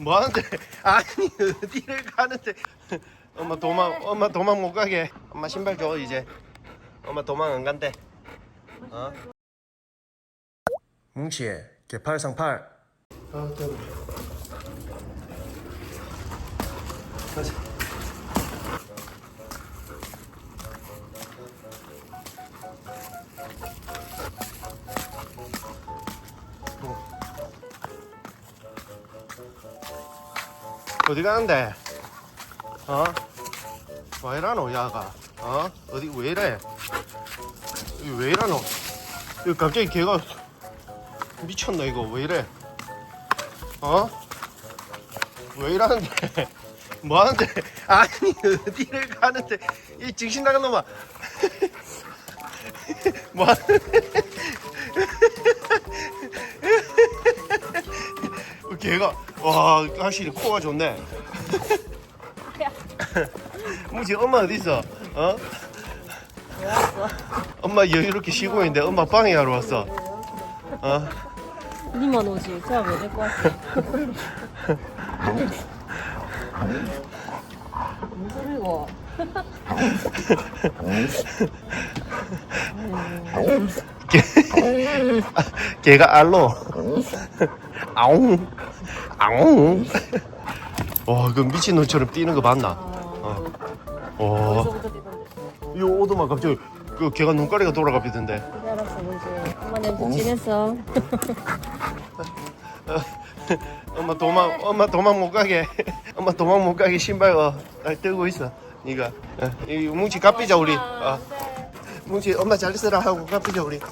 뭐 하는데? 아니 어디를 가는데? 엄마 도망 엄마 도망 못 가게. 엄마 신발 줘 이제. 엄마 도망 안 간대. 어? 뭉치의 개팔상팔. 아 더워. 가자. 어디 가는데? 어? 왜 이러노 야가? 어? 어디 왜 이래? 왜 이러노? 이거 갑자기 걔가 미쳤나 이거 왜 이래? 어? 왜 이러는데? 뭐 하는데? 아니 어디를 가는데? 이 정신 나간 놈아 뭐 하는데? 와 확실히 코가 좋네 뭉치 엄마 어디 있어? 어? 엄마 여유롭게 쉬고 있는데 엄마 빵에 하러 왔어 어? 니만 오지. 제가 왜 데리고 왔어? 무슨 소리고? 걔가 알로 아웅 아웅 와 그 미친 놈처럼 뛰는 거 봤나? 어. 와 뛰던데? 이 오도만 갑자기 그 걔가 눈가리가 돌아가 비던데 그래 알았어 뭔지. 엄마 냄새 진했어. 엄마 도망 엄마 도망 못 가게 엄마 도망 못 가게 신발 어 들고 있어 니가 어, 이 뭉치 갚이자 우리 어. 뭉치 엄마 잘 있어라 하고 갚이자 우리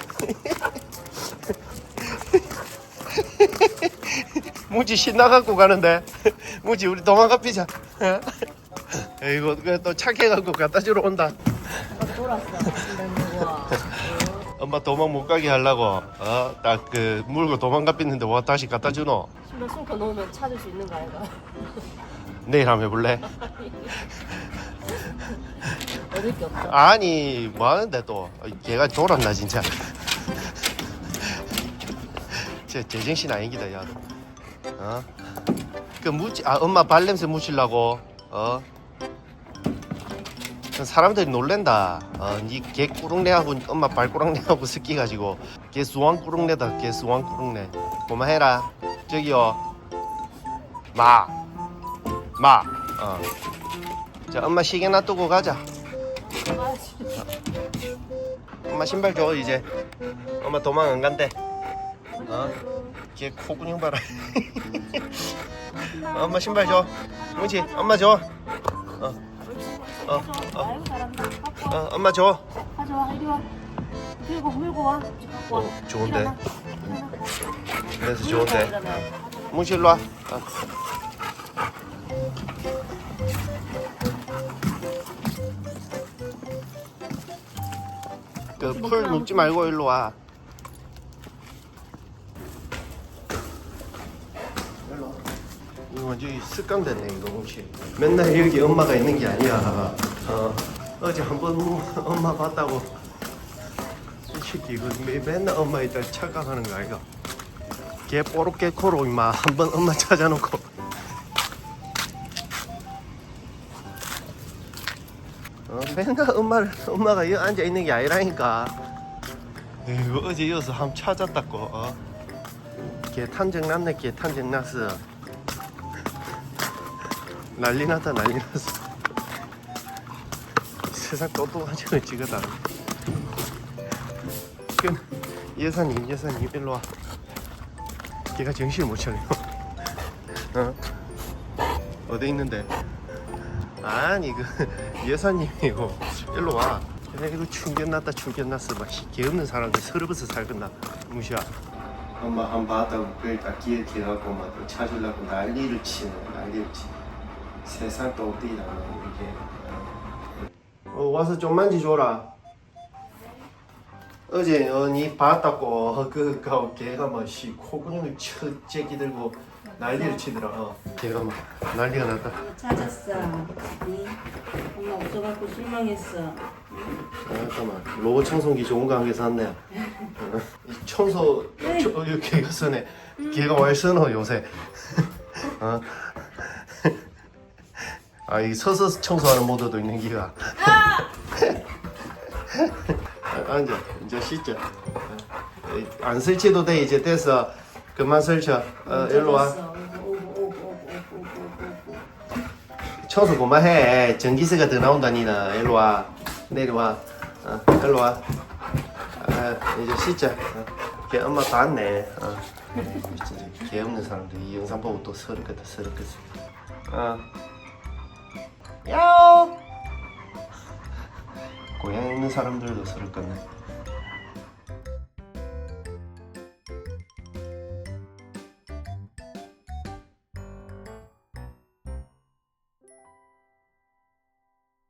뭉치 신나갖고 가는데 뭉치 우리 도망 갚이자 에이고 그또 착해갖고 갖다 주러 온다. 엄마 도망 못 가게 하려고 어 딱 그 물고 도망 갚이는데 와 다시 갖다 주노 신발 숨겨 놓으면 찾을 수 있는 거 아이가? 내일 한번 해볼래? 얻을 게 없어. 아니 뭐 하는데 또 걔가 돌았나 진짜 제 제정신 아니기다 야 어? 그 묻지 아 엄마 발냄새 묻히려고 어? 그 사람들이 놀랜다 어 니개 꾸릉내하고 엄마 발 꾸릉내하고 섞여가지고 걔 수왕 꾸릉내다 걔 수왕 꾸릉내 그만해라 저기요 마 마 어. 자 엄마 시계 놔두고 가자. 엄마 신발 줘 이제 엄마 도망 안 간대 어? 걔 코근형 봐라 엄마 신발 줘 뭉치 엄마 줘 어, 어, 어. 어, 엄마 줘 가져와 이리 와. 들고 물고 와. 어, 좋은데? 그래서. 좋은데. 뭉치 일로 와 어. 그풀 눕지 말고 일로 와 일로 와. 이거 완전히 습관 됐네 이거 혹시. 맨날 여기 엄마가 있는 게 아니야. 어, 어제 한 번 엄마 봤다고. 이 새끼 이거 매- 맨날 엄마 있다 착각하는 거 아이가. 걔 뽀록개 코로 임마. 한 번 엄마 찾아놓고. 어, 맨날 엄마를 엄마가 여기 앉아 있는 게 아니라니까. 에이구 어제 여기서 한 번 찾았다고. 어? 걔 탄정 났네 걔 탄정 났어 난리 났다 난리 났어. 세상 지거다. 그 예사님 예사님 일로 와. 걔가 정신을 못 차려. 어? 어디 있는데? 아니 그 예사님이고 일로 와. 이거 충격났다 충격났어. 막개 없는 사람들 서러워서 살겠나? 무시야. 엄마 한 봤다고 그러니까 기억해갖고 막또 찾으려고 난리를 치는 난리를 치는 세상 또 어디다 이게 어, 와서 좀 만지줘라 어제 어, 니 봤다고 어, 그 가- 걔가 막씨 코근육을 쳐 제기 들고 난리를 치더라 어. 걔가 막 난리가 났다 찾았어. 응? 엄마 없어갖고 실망했어. 아, 잠깐만 로봇 청소기 좋은 거 한 개 샀네 어, 이 청소 저, 어, 걔가 쓰네 걔가 왜 쓰노 요새 어? 아, 이 서서 청소하는 모드도 있는 기가. 아, 앉아, 이제 씻자. 어, 이, 안 설치도 돼, 이제 됐어. 그만 설쳐. 어, 일로 와. 청소 그만해. 전기세가 더 나온다, 니는. 일로 와. 내려와. 어, 일로 와. 아, 이제 씻자. 어. 걔 엄마 다 왔네. 어. 진짜 개 없는 사람들 이 영상 보고 또 서럽겠다, 서럽겠어. 어. 야옹! 고향 있는 사람들도 서럽겠네.